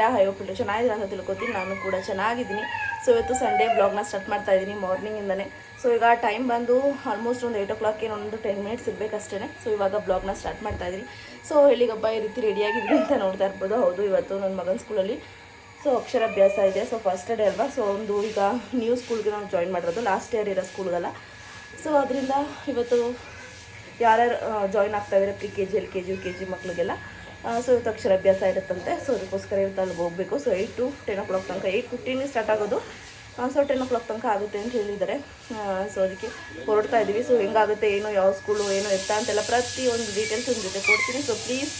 ಹೇಗಿದ್ದೀರಾ high hope ಚೆನ್ನಾಗಿದ್ದೀರಾ ಅಂತ ತಿಳ್ಕೊತೀನಿ. ನಾನು ಕೂಡ ಚೆನ್ನಾಗಿದ್ದೀನಿ. ಸೊ ಇವತ್ತು ಸಂಡೇ ಬ್ಲಾಗ್ನ ಸ್ಟಾರ್ಟ್ ಮಾಡ್ತಾ ಇದ್ದೀನಿ ಮಾರ್ನಿಂಗಿಂದನೇ ಸೊ ಈಗ ಟೈಮ್ ಬಂದು ಆಲ್ಮೋಸ್ಟ್ ಒಂದು ಏಯ್ಟ್ ಓ ಕ್ಲಾಕ್ ಒಂದು ಟೆನ್ ಮಿನಿಟ್ಸ್ ಇರಬೇಕಷ್ಟೇ ಸೊ ಇವಾಗ ಬ್ಲಾಗ್ನ ಸ್ಟಾರ್ಟ್ ಮಾಡ್ತಾ ಇದ್ದೀನಿ. ಸೊ ಎಲ್ಲಿಗಬ್ಬ ಈ ರೀತಿ ರೆಡಿಯಾಗಿದ್ದೀನಿ ಅಂತ ನೋಡ್ತಾ ಇರ್ಬೋದು. ಹೌದು, ಇವತ್ತು ನನ್ನ ಮಗನ ಸ್ಕೂಲಲ್ಲಿ ಸೊ ಅಕ್ಷರಾಭ್ಯಾಸ ಇದೆ. ಸೊ ಫಸ್ಟ್ ಡೇ ಅಲ್ವಾ? ಸೊ ಒಂದು ಈಗ ನ್ಯೂ ಸ್ಕೂಲ್ಗೆ ನಾವು ಜಾಯಿನ್ ಮಾಡಿರೋದು. ಲಾಸ್ಟ್ ಇಯರ್ ಇರೋ ಸ್ಕೂಲ್ಗಲ್ಲ ಸೊ ಅದರಿಂದ ಇವತ್ತು ಯಾರ್ಯಾರು ಜಾಯ್ನ್ ಆಗ್ತಾ ಇದ್ದಾರೆ pre K G L K G U K G ಮಕ್ಳಿಗೆಲ್ಲ. ಸೊ ಇವತ್ತು ಅಕ್ಷರಾಭ್ಯಾಸ ಇರುತ್ತಂತೆ. ಸೊ ಅದಕ್ಕೋಸ್ಕರ ಇವತ್ತು ಅಲ್ಲಿಗೆ ಹೋಗಬೇಕು. So eight to ten o'clock ತನಕ ಏಯ್ಟ್ ಫಿಫ್ಟೀನ್ ಸ್ಟಾರ್ಟ್ ಆಗೋದು. ಸೊ ಟೆನ್ ಓ ಕ್ಲಾಕ್ ತನಕ ಆಗುತ್ತೆ ಅಂತ ಹೇಳಿದ್ದಾರೆ. ಸೊ ಅದಕ್ಕೆ ಹೊರಡ್ತಾ ಇದ್ದೀವಿ ಸೊ ಹೆಂಗಾಗುತ್ತೆ, ಏನು ಯಾವ ಸ್ಕೂಲು ಏನು ಎತ್ತ ಅಂತೆಲ್ಲ ಪ್ರತಿಯೊಂದು ಡೀಟೇಲ್ಸ್ ಒಂದು ಜೊತೆ ಕೊಡ್ತೀನಿ. ಸೊ ಪ್ಲೀಸ್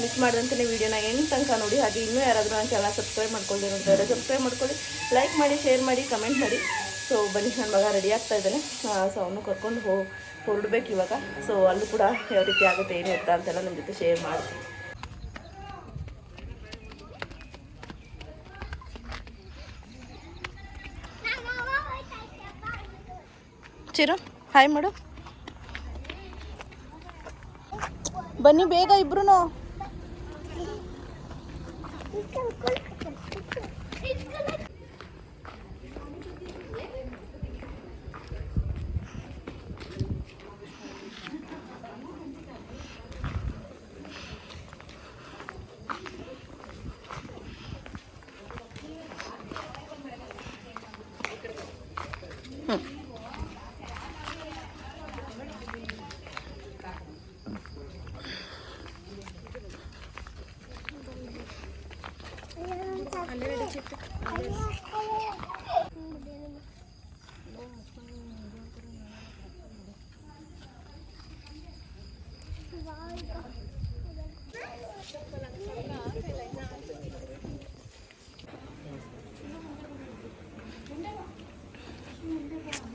ಮಿಸ್ ಮಾಡಿದಂತೆ ವೀಡಿಯೋನ ಎಂಟು ತನಕ ನೋಡಿ. ಹಾಗೆ ಇನ್ನೂ ಯಾರಾದರೂ ನನ್ನ ಚಾನಲ್ ಸಬ್ಸ್ಕ್ರೈಬ್ ಮಾಡ್ಕೊಳ್ಳಿ ಅಂತಾರೆ ಸಬ್ಸ್ಕ್ರೈಬ್ ಮಾಡ್ಕೊಳ್ಳಿ. ಲೈಕ್ ಮಾಡಿ ಶೇರ್ ಮಾಡಿ ಕಮೆಂಟ್ ಮಾಡಿ. ಸೊ ಬನ್ನಿ ನನ್ನ ಮಗ ರೆಡಿ ಆಗ್ತಾ ಇದ್ದಾನೆ. ಸೊ ಅವನು ಕರ್ಕೊಂಡು ಹೋ, ಹೊರಡ್ಬೇಕು ಇವಾಗ. ಸೊ ಅಲ್ಲೂ ಕೂಡ ಯಾವ ರೀತಿ ಆಗುತ್ತೆ, ಏನು ಎತ್ತ ಅಂತೆಲ್ಲ ನಿಮ್ಮ ಜೊತೆ ಶೇರ್ ಮಾಡ್ತೀನಿ ಚಿರು? ಹಾಯ್ ಮಾಡು. ಬನ್ನಿ ಬೇಗ ಇಬ್ರು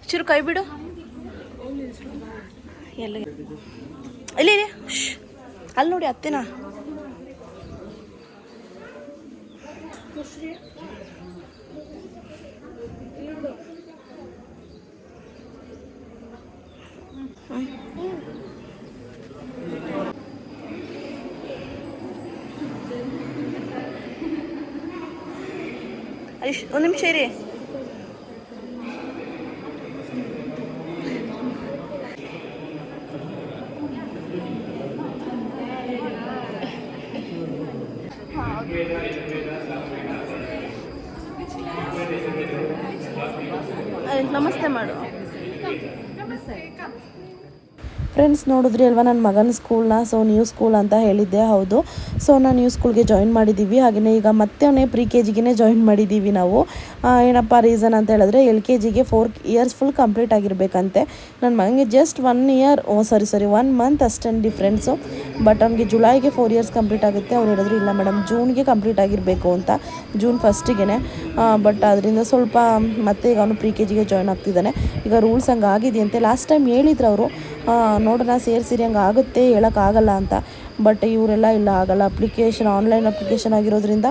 ಚಿರು ಕೈ ಬಿಡು. ಎಲ್ಲ? ಇಲ್ಲಿ. ಅಲ್ಲಿ ನೋಡಿ ಅತ್ತೆನಾ? ಐಶ್ ಒಂದು ನಿಮಿಷ ಇರಿ ಆಯ್ತು, ನಮಸ್ತೆ ಮಾಡು ಫ್ರೆಂಡ್ಸ್ ನೋಡಿದ್ರಿ ಅಲ್ವಾ? ನನ್ನ ಮಗನ ಸ್ಕೂಲ್ನ ಸೊ ನ್ಯೂ ಸ್ಕೂಲ್ ಅಂತ ಹೇಳಿದ್ದೆ, ಹೌದು. ಸೊ ನಾನು ನ್ಯೂ ಸ್ಕೂಲ್ಗೆ ಜಾಯಿನ್ ಮಾಡಿದ್ದೀವಿ ಹಾಗೆಯೇ ಈಗ ಮತ್ತೆ ಅವನೇ ಪ್ರಿ ಕೆ ಜಿಗೆ ಜಾಯಿನ್ ಮಾಡಿದ್ದೀವಿ ನಾವು. ಏನಪ್ಪ ರೀಸನ್ ಅಂತ ಹೇಳಿದ್ರೆ ಎಲ್ ಕೆ ಜಿಗೆ ಫೋರ್ ಇಯರ್ಸ್ ಫುಲ್ ಕಂಪ್ಲೀಟ್ ಆಗಿರಬೇಕಂತೆ. ನನ್ನ ಮಗನಿಗೆ just one year oh sorry sorry one month ಅಷ್ಟೇನು ಡಿಫ್ರೆನ್ಸು ಬಟ್ ಅವ್ನಿಗೆ ಜುಲೈಗೆ ಫೋರ್ ಇಯರ್ಸ್ ಕಂಪ್ಲೀಟ್ ಆಗುತ್ತೆ. ಅವ್ರು ಹೇಳಿದ್ರು, ಇಲ್ಲ ಮೇಡಮ್ ಜೂನ್ಗೆ ಕಂಪ್ಲೀಟ್ ಆಗಿರಬೇಕು ಅಂತ. ಜೂನ್ ಫಸ್ಟಿಗೆ ಬಟ್ ಅದರಿಂದ ಸ್ವಲ್ಪ ಮತ್ತೆ ಈಗ ಅವನು ಪ್ರಿ ಕೆ ಜಿಗೆ ಜಾಯ್ನ್ ಆಗ್ತಿದ್ದಾನೆ. ಈಗ ರೂಲ್ಸ್ ಹಂಗೆ ಆಗಿದೆಯಂತೆ ಲಾಸ್ಟ್ ಟೈಮ್ ಹೇಳಿದ್ರು ಅವರು ನೋಡೋಣ, ಸೇರಿಸಿರಿ, ಹಂಗೆ ಆಗುತ್ತೆ ಹೇಳೋಕ್ಕಾಗಲ್ಲ ಅಂತ. ಬಟ್ ಇವರೆಲ್ಲ ಇಲ್ಲ, ಆಗಲ್ಲ. ಅಪ್ಲಿಕೇಶನ್ ಆನ್ಲೈನ್ ಅಪ್ಲಿಕೇಶನ್ ಆಗಿರೋದ್ರಿಂದ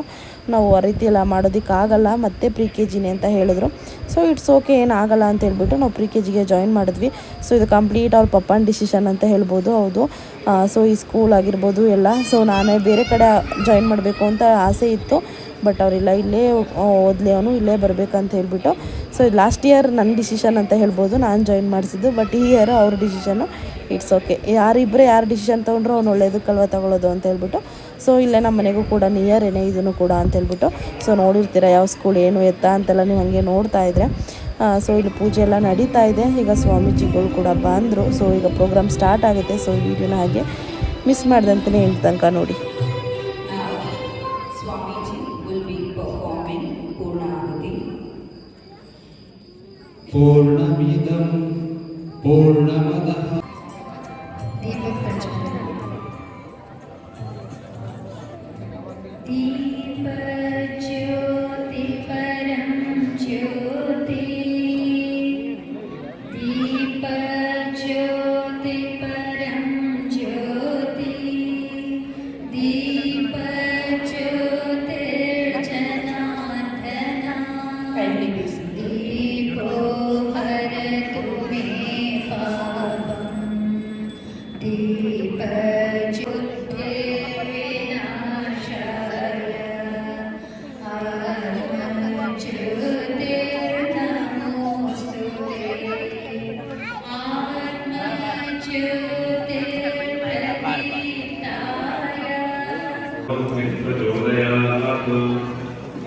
ನಾವು ಆ ರೀತಿ ಎಲ್ಲ ಮಾಡೋದಕ್ಕಾಗಲ್ಲ ಮತ್ತೆ ಪ್ರಿ ಕೆ ಜಿನೇ ಅಂತ ಹೇಳಿದ್ರು. ಸೊ ಇಟ್ಸ್ ಓಕೆ ಏನಾಗಲ್ಲ ಅಂತ ಹೇಳ್ಬಿಟ್ಟು ನಾವು ಪ್ರಿ ಕೆ ಜಿಗೆ ಜಾಯಿನ್ ಮಾಡಿದ್ವಿ. ಸೊ ಇದು ಕಂಪ್ಲೀಟ್ ಅವ್ರ ಪಪ್ಪನ ಡಿಸಿಷನ್ ಅಂತ ಹೇಳ್ಬೋದು, ಹೌದು. ಸೊ ಈ ಸ್ಕೂಲ್ ಆಗಿರ್ಬೋದು, ಎಲ್ಲ. ಸೊ ನಾನೇ ಬೇರೆ ಕಡೆ ಜಾಯಿನ್ ಮಾಡಬೇಕು ಅಂತ ಆಸೆ ಇತ್ತು. ಬಟ್ ಅವರಿಲ್ಲ, ಇಲ್ಲೇ ಓದಲಿ ಅವನು, ಇಲ್ಲೇ ಬರಬೇಕಂತ ಹೇಳ್ಬಿಟ್ಟು. ಸೊ ಇದು ಲಾಸ್ಟ್ ಇಯರ್ ನನ್ನ ಡಿಸಿಷನ್ ಅಂತ ಹೇಳ್ಬೋದು, ನಾನು ಜಾಯಿನ್ ಮಾಡಿಸಿದ್ದು ಬಟ್ ಈ ಇಯರ್ ಅವ್ರ ಡಿಸಿಷನು ಇಟ್ಸ್ ಓಕೆ ಯಾರಿಬ್ಬರು ಯಾರು ಡಿಸಿಷನ್ ತೊಗೊಂಡ್ರು ಅವ್ನು ಒಳ್ಳೇದಕ್ಕಲ್ವ ತಗೊಳ್ಳೋದು ಅಂತ ಹೇಳ್ಬಿಟ್ಟು. ಸೊ ಇಲ್ಲೇ ನಮ್ಮ ಮನೆಗೂ ಕೂಡ ನಿಯರ್ ಏನೇ ಇದನ್ನು ಕೂಡ ಅಂತ ಹೇಳ್ಬಿಟ್ಟು. ಸೊ ನೋಡಿರ್ತೀರ ಯಾವ ಸ್ಕೂಲ್ ಏನು ಎತ್ತ ಅಂತೆಲ್ಲ ನೀವು ಹಂಗೆ ನೋಡ್ತಾ ಇದ್ರೆ. ಸೊ ಇಲ್ಲಿ ಪೂಜೆ ಎಲ್ಲ ನಡೀತಾ ಇದೆ. ಈಗ ಸ್ವಾಮೀಜಿಗಳು ಕೂಡ ಬಂದರು. ಸೊ ಈಗ ಪ್ರೋಗ್ರಾಮ್ ಸ್ಟಾರ್ಟ್ ಆಗುತ್ತೆ. ಸೊ ವಿಡಿಯೋನ ಹಾಗೆ ಮಿಸ್ ಮಾಡ್ದಂತಲೇ ಹೇಳ್ತನಕ ತನಕ ನೋಡಿ. पूर्णमिदं पूर्णमदः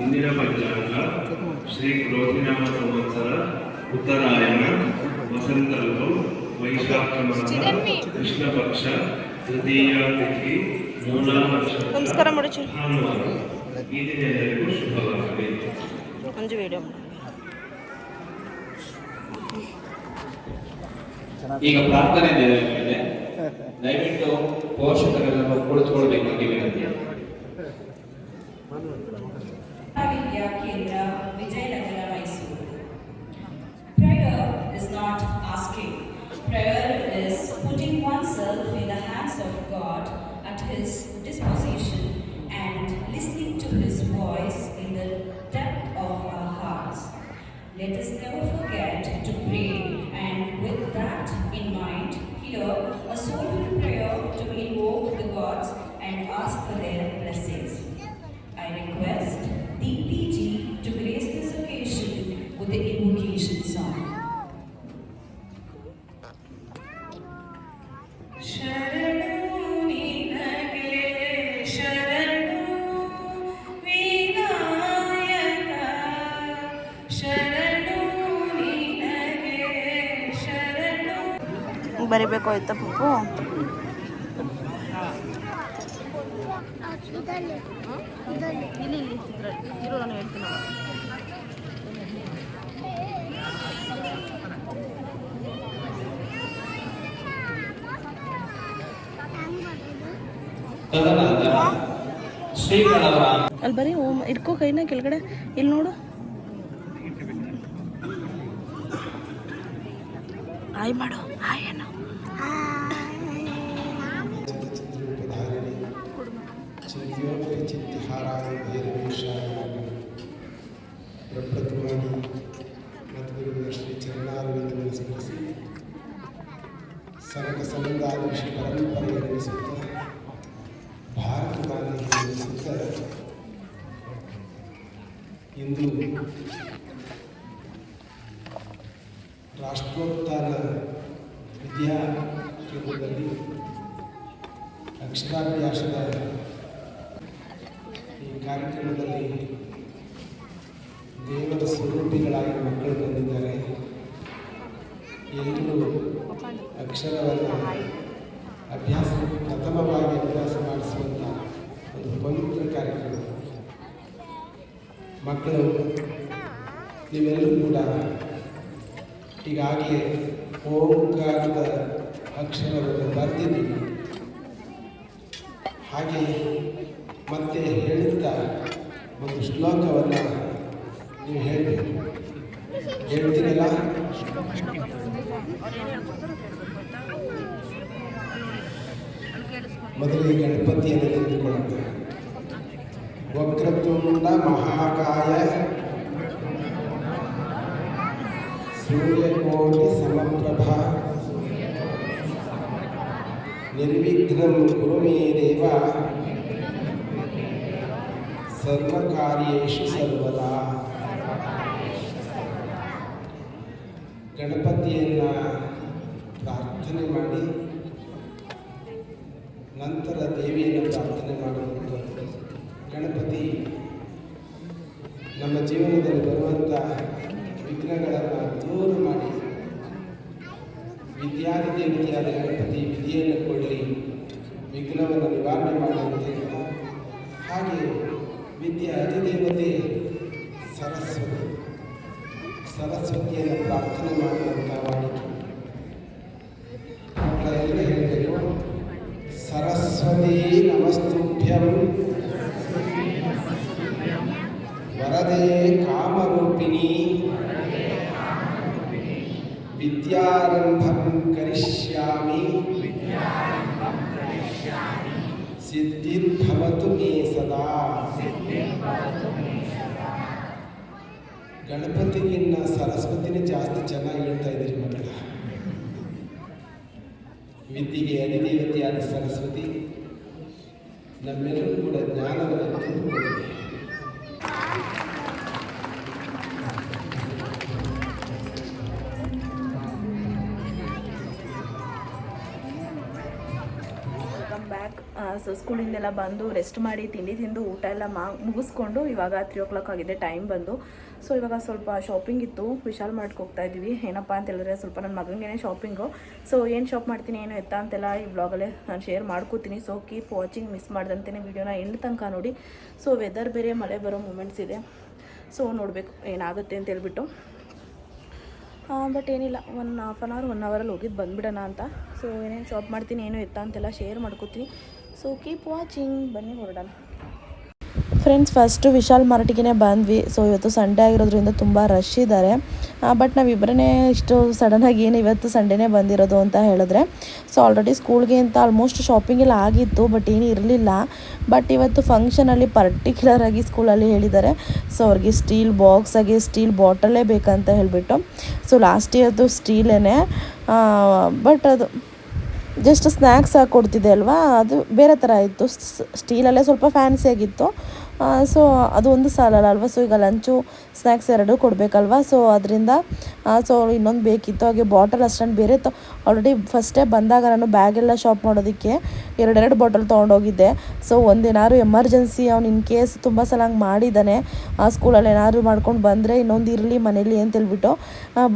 ಮಿತ್ರ ಪಂಚಾಂಗ ಶ್ರೀ ಕ್ರೋಧಿನಾಮ ಸಂವತ್ಸರ ಉತ್ತರಾಯಣ ವಸಂತ ಋತು ವೈಶಾಖ ಕೃಷ್ಣ ಪಕ್ಷ ತೃತೀಯ ತಿಥಿ ಮೂಲ ನಮಸ್ಕಾರ ಶುಭವಾಗಲಿ. ಈಗ ಪ್ರಾರ್ಥನೆ ದಯವಿಟ್ಟು ಪೋಷಕರೆಲ್ಲರೂ ಕುಳಿತುಕೊಳ್ಬೇಕಾಗಿ ವಿನಂತಿ Let us never forget to pray and with that in mind, here a soulful ಶರಣು ಬರಿಬೇಕು ಆಯ್ತಾ ಪಪ್ಪು? ಅಲ್ಲಿ ಬರೀ ಇಟ್ಕೋ ಕೈನ ಕೆಳಗಡೆ. ಇಲ್ಲಿ ನೋಡು. ಆಯ್ ಮಾಡು. ರಾಷ್ಟ್ರೋತ್ಥಾನ ವಿದ್ಯಾ ಕೇಂದ್ರದಲ್ಲಿ ಅಕ್ಷರಾಭ್ಯಾಸದ ಈ ಕಾರ್ಯಕ್ರಮದಲ್ಲಿ ದೇವರ ಸ್ವರೂಪಿಗಳಾಗಿ ಮಕ್ಕಳು ಬಂದಿದ್ದಾರೆ. ಎಲ್ಲರೂ ಅಕ್ಷರವನ್ನು ಅಭ್ಯಾಸ, ಪ್ರಥಮವಾಗಿ ಅಭ್ಯಾಸ ಮಾಡಿಸುವಂಥ ಒಂದು ಪವಿತ್ರ ಕಾರ್ಯಕ್ರಮ. ಮಕ್ಕಳು, ನೀವೆಲ್ಲರೂ ಕೂಡ ಈಗಾಗಲೇ ಓಂಕಾರದ ಅಕ್ಷರವನ್ನು ಬರೆದಿದ್ದೀವಿ. ಹಾಗೆ ಮತ್ತೆ ಹೇಳುತ್ತಾ ಒಂದು ಶ್ಲೋಕವನ್ನು ನೀವು ಹೇಳಿ ಹೇಳ್ತೀರಲ್ಲ? ಮೊದಲಿಗೆ ಗಣಪತಿಯನ್ನು ತಿಳಿದುಕೊಳ್ಳುತ್ತೆ ವಕ್ರತುಂಡ ಮಹಾಕಾಯ ಸೂರ್ಯಕೋಟಿ ಸಮಪ್ರಭಾ. ನಿರ್ವಿಘ್ನಂ ಕುರು ಮೇ ದೇವ. ಸರ್ವಕಾರ್ಯೇಷು ಸರ್ವದಾ. ಗಣಪತಿಯನ್ನ ಪ್ರಾರ್ಥನೆ ಮಾಡಿ, ನಂತರ ದೇವಿಯನ್ನು ಪ್ರಾರ್ಥನೆ ಮಾಡುವಂಥದ್ದು ನಿವಾರಣೆ ಮಾಡಿ ಅಂತ ಹೇಳ್ತಾ ಹಾಗೆ ವಿದ್ಯೆ ಅಧಿದೇವತೆ ಸರಸ್ವತಿ ಸರಸ್ವತಿಯನ್ನು ಪ್ರಾರ್ಥನೆ ಮಾಡುವಂಥ ವಾಡಿಕೆ ಮಕ್ಕಳೆಲ್ಲ ಹೇಳಬೇಕು ಸರಸ್ವತಿ ನಮಸ್ತುಭ್ಯಂ ವರದೆ ಕಾಮರೂಪಿಣಿ ವಿದ್ಯಾರಂಭಂ ಕರಿಷ್ಯಾಮಿ ಸಿದ್ಧಿರ್ಭವತು ಮೇ ಸದಾ. ಗಣಪತಿಗಿನ್ನ ಸರಸ್ವತಿನೇ ಜಾಸ್ತಿ ಚೆನ್ನಾಗಿ ಹೇಳ್ತಾ ಇದ್ದೀರಿ ಮಕ್ಕಳ. ವಿದ್ಯೆಗೆ ಅಧಿದೇವತೆಯಾದ ಸರಸ್ವತಿ ನಮ್ಮೆಲ್ಲರೂ ಕೂಡ ಜ್ಞಾನವನ್ನು ತುಂಬಿಕೊಳ್ಳಿ ಸೊ ಸ್ಕೂಲಿಂದೆಲ್ಲ ಬಂದು ರೆಸ್ಟ್ ಮಾಡಿ ತಿಂಡಿ ತಿಂದು ಊಟ ಎಲ್ಲ ಮಾ, ಮುಗಿಸ್ಕೊಂಡು ಇವಾಗ ತ್ರೀ ಓ ಕ್ಲಾಕ್ ಆಗಿದೆ ಟೈಮ್ ಬಂದು. ಸೊ ಇವಾಗ ಸ್ವಲ್ಪ ಶಾಪಿಂಗ್ ಇತ್ತು. ವಿಶಾಲ್ ಮಾರ್ಟ್ಗೆ ಹೋಗ್ತಾ ಇದ್ದೀವಿ ಏನಪ್ಪ ಅಂತ ಹೇಳಿದ್ರೆ ಸ್ವಲ್ಪ ನನ್ನ ಮಗನಿಗೆ ಶಾಪಿಂಗು ಸೊ ಏನು ಶಾಪ್ ಮಾಡ್ತೀನಿ, ಏನು ಎತ್ತ ಅಂತೆಲ್ಲ ಈ ಬ್ಲಾಗಲ್ಲೇ ನಾನು ಶೇರ್ ಮಾಡ್ಕೋತೀನಿ. ಸೊ ಕೀಪ್ ವಾಚಿಂಗ್ ಮಿಸ್ ಮಾಡ್ದಂತೆಯೇ ವಿಡಿಯೋನ ಎಂಡ್ ತನಕ ನೋಡಿ. ಸೊ ವೆದರ್ ಬೇರೆ, ಮಳೆ ಬರೋ ಮೂಮೆಂಟ್ಸ್ ಇದೆ. ಸೊ ನೋಡಬೇಕು ಏನಾಗುತ್ತೆ ಅಂತ ಹೇಳ್ಬಿಟ್ಟು. ಬಟ್ ಏನಿಲ್ಲ. One half an hour one ಅವರಲ್ಲಿ ಹೋಗಿದ್ದು ಬಂದುಬಿಡೋಣ ಅಂತ. ಸೊ ಏನೇನು ಶಾಪ್ ಮಾಡ್ತೀನಿ, ಏನು ಎತ್ತ ಅಂತೆಲ್ಲ ಶೇರ್ ಮಾಡ್ಕೋತೀನಿ. ಸೊ ಕೀಪ್ ವಾಚಿಂಗ್ ಬನ್ನಿ ಹೊರಡೋಣ. ಫ್ರೆಂಡ್ಸ್ ಫಸ್ಟು ವಿಶಾಲ್ ಮಾರ್ಟಿಗೆನೇ ಬಂದ್ವಿ. ಸೊ ಇವತ್ತು ಸಂಡೇ ಆಗಿರೋದ್ರಿಂದ ತುಂಬ ರಶ್ ಇದ್ದಾರೆ. ಬಟ್ ನಾವಿಬ್ಬರೇ ಇಷ್ಟು ಸಡನ್ನಾಗಿ ಏನು ಇವತ್ತು ಸಂಡೇನೇ ಬಂದಿರೋದು ಅಂತ ಹೇಳಿದ್ರೆ ಸೊ ಆಲ್ರೆಡಿ ಸ್ಕೂಲ್ಗೆ ಅಂತ ಆಲ್ಮೋಸ್ಟ್ ಶಾಪಿಂಗ್ ಎಲ್ಲ ಆಗಿತ್ತು ಬಟ್ ಏನು ಇರಲಿಲ್ಲ. ಬಟ್ ಇವತ್ತು ಫಂಕ್ಷನಲ್ಲಿ ಪರ್ಟಿಕ್ಯುಲರ್ ಆಗಿ ಸ್ಕೂಲಲ್ಲಿ ಹೇಳಿದ್ದಾರೆ. ಸೊ ಅವ್ರಿಗೆ ಸ್ಟೀಲ್ ಬಾಕ್ಸ್ ಆಗಿ ಸ್ಟೀಲ್ ಬಾಟಲೇ ಬೇಕಂತ ಹೇಳಿಬಿಟ್ಟು. ಸೊ ಲಾಸ್ಟ್ ಇಯರ್ದು ಸ್ಟೀಲೇ ಬಟ್ ಅದು ಜಸ್ಟ್ ಸ್ನ್ಯಾಕ್ಸ್ ಹಾಕಿ ಕೊಡ್ತಿದ್ದೆ ಅಲ್ವಾ? ಅದು ಬೇರೆ ಥರ ಇತ್ತು. ಸ್ಟೀಲಲ್ಲೇ ಸ್ವಲ್ಪ ಫ್ಯಾನ್ಸಿ ಆಗಿತ್ತು. ಸೊ ಅದು ಒಂದು ಸಾಲಲ್ಲ ಅಲ್ವಾ? ಸೊ ಈಗ ಲಂಚು ಸ್ನ್ಯಾಕ್ಸ್ ಎರಡೂ ಕೊಡಬೇಕಲ್ವಾ? ಸೊ ಅದರಿಂದ ಸೊ ಇನ್ನೊಂದು ಬೇಕಿತ್ತು. ಹಾಗೆ ಬಾಟಲ್ ಅಷ್ಟೊಂದು ಬೇರೆ ತೊ ಆಲ್ರೆಡಿ ಫಸ್ಟೇ ಬಂದಾಗ ನಾನು ಬ್ಯಾಗೆಲ್ಲ ಶಾಪ್ ಮಾಡೋದಕ್ಕೆ ಎರಡೆರಡು ಬಾಟಲ್ ತೊಗೊಂಡೋಗಿದ್ದೆ. ಸೊ ಒಂದೇನಾದ್ರು ಎಮರ್ಜೆನ್ಸಿ ಅವ್ನು ಇನ್ ಕೇಸ್ ತುಂಬ ಸಲ ಹಂಗೆ ಮಾಡಿದ್ದಾನೆ ಆ ಸ್ಕೂಲಲ್ಲಿ ಏನಾದ್ರು ಮಾಡ್ಕೊಂಡು ಬಂದರೆ ಇನ್ನೊಂದು ಇರಲಿ ಮನೇಲಿ ಅಂತ ಹೇಳ್ಬಿಟ್ಟು.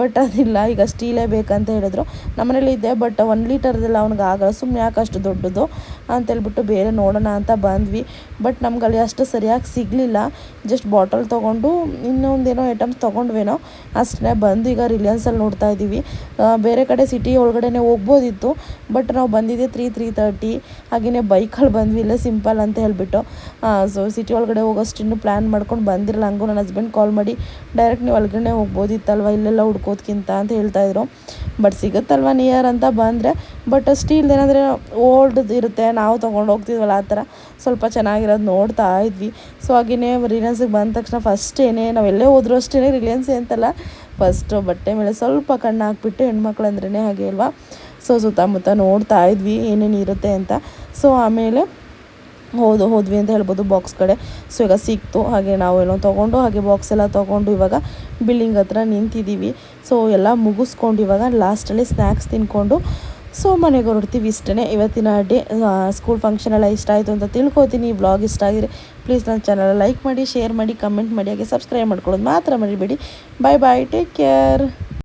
ಬಟ್ ಅದಿಲ್ಲ, ಈಗ ಸ್ಟೀಲೇ ಬೇಕಂತ ಹೇಳಿದ್ರು. ನಮ್ಮನೇಲಿ ಇದೆ ಬಟ್ ಒನ್ ಲೀಟರ್ದೆಲ್ಲ ಅವ್ನಿಗೆ ಆಗಲ್ಲ ಸುಮ್ಮನೆ ಯಾಕೆ ಅಷ್ಟು ದೊಡ್ಡದು ಅಂತ ಹೇಳ್ಬಿಟ್ಟು ಬೇರೆ ನೋಡೋಣ ಅಂತ ಬಂದ್ವಿ. ಬಟ್ ನಮ್ಗೆ ಅಲ್ಲಿ ಅಷ್ಟು ಸರಿಯಾಗಿ ಸಿಗಲಿಲ್ಲ. ಜಸ್ಟ್ ಬಾಟಲ್ ತೊಗೊಂಡು ಇನ್ನೊಂದೇನೋ ಐಟಮ್ಸ್ ತೊಗೊಂಡ್ವೇನೋ ಅಷ್ಟೇ ಬಂದು ಈಗ ರಿಲಯನ್ಸಲ್ಲಿ ನೋಡ್ತಾ ಇದ್ದೀವಿ. ಬೇರೆ ಕಡೆ ಸಿಟಿ ಒಳಗಡೆ ಹೋಗ್ಬೋದಿತ್ತು ಬಟ್ ನಾವು ಬಂದಿದ್ದೆ ತ್ರೀ ತ್ರೀ ತರ್ಟಿ ಹಾಗೆಯೇ ಬೈಕಲ್ಲಿ ಬಂದ್ವಿ, ಇಲ್ಲ ಸಿಂಪಲ್ ಅಂತ ಹೇಳಿಬಿಟ್ಟು. ಸೊ ಸಿಟಿ ಒಳಗಡೆ ಹೋಗೋಷ್ಟು ಇನ್ನೂ ಪ್ಲ್ಯಾನ್ ಮಾಡ್ಕೊಂಡು ಬಂದಿರಲ್ಲ, ಹಂಗೂ ನನ್ನ ಹಸ್ಬೆಂಡ್ ಕಾಲ್ ಮಾಡಿ ಡೈರೆಕ್ಟ್ ನೀವು ಒಳಗಡೆ ಹೋಗ್ಬೋದಿತ್ತಲ್ವ, ಇಲ್ಲೆಲ್ಲ ಹುಡ್ಕೋದ್ಕಿಂತ ಅಂತ ಹೇಳ್ತಾಯಿದ್ರು ಬಟ್ ಸಿಗುತ್ತಲ್ವ ನಿಯರ್ ಅಂತ ಬಂದರೆ ಬಟ್ ಸ್ಟೀಲ್ ಏನಂದರೆ ಓಲ್ಡ್ ಇರುತ್ತೆ, ನಾವು ತೊಗೊಂಡು ಹೋಗ್ತಿದ್ವಲ್ಲ ಆ ಥರ ಸ್ವಲ್ಪ ಚೆನ್ನಾಗಿರೋದು ನೋಡ್ತಾ ಇದ್ವಿ. ಸೊ ಹಾಗೆಯೇ ರಿಲಯನ್ಸಿಗೆ ಬಂದ ತಕ್ಷಣ ಫಸ್ಟ್ ಏನೇ, ನಾವು ಎಲ್ಲೇ ಹೋದ್ರೂ ಅಷ್ಟೇ ರಿಲಯನ್ಸ್ ಅಂತಲ್ಲ. ಫಸ್ಟು ಬಟ್ಟೆ ಮೇಲೆ ಸ್ವಲ್ಪ ಕಣ್ಣು ಹಾಕ್ಬಿಟ್ಟು ಹೆಣ್ಮಕ್ಳು ಅಂದ್ರೇ ಹಾಗೆ ಅಲ್ವಾ? ಸೊ, ಸುತ್ತಮುತ್ತ ನೋಡ್ತಾ ಇದ್ವಿ ಏನೇನು ಇರುತ್ತೆ ಅಂತ. ಸೊ, ಆಮೇಲೆ ಹೋದು ಹೋದ್ವಿ ಅಂತ ಹೇಳ್ಬೋದು ಬಾಕ್ಸ್ ಕಡೆ. ಸೊ ಈಗ ಸಿಕ್ತು. ಹಾಗೆ ನಾವು ಏನೋ ತೊಗೊಂಡು, ಹಾಗೆ ಬಾಕ್ಸ್ ಎಲ್ಲ ತೊಗೊಂಡು ಇವಾಗ ಬಿಲ್ಡಿಂಗ್ ಹತ್ರ ನಿಂತಿದ್ದೀವಿ. ಸೊ, ಎಲ್ಲ ಮುಗಿಸ್ಕೊಂಡು ಇವಾಗ ಲಾಸ್ಟಲ್ಲಿ ಸ್ನ್ಯಾಕ್ಸ್ ತಿನ್ಕೊಂಡು ಸೊ, ಮನೆಗೆ ಹೊರಡ್ತೀವಿ ಇಷ್ಟೇ ಇವತ್ತಿನ ಡೇ ಸ್ಕೂಲ್ ಫಂಕ್ಷನ್ ಎಲ್ಲ ಇಷ್ಟ ಆಯಿತು ಅಂತ ತಿಳ್ಕೊತೀನಿ. ಈ ಬ್ಲಾಗ್ ಇಷ್ಟ ಆಗಿದ್ರೆ ಪ್ಲೀಸ್ ನನ್ನ ಚಾನಲ್ ಲೈಕ್ ಮಾಡಿ ಶೇರ್ ಮಾಡಿ ಕಮೆಂಟ್ ಮಾಡಿ, ಹಾಗೆ ಸಬ್ಸ್ಕ್ರೈಬ್ ಮಾಡ್ಕೊಳ್ಳೋದು ಮಾತ್ರ ಮರಿಬೇಡಿ. ಬಾಯ್ ಬಾಯ್ ಟೇಕ್ ಕೇರ್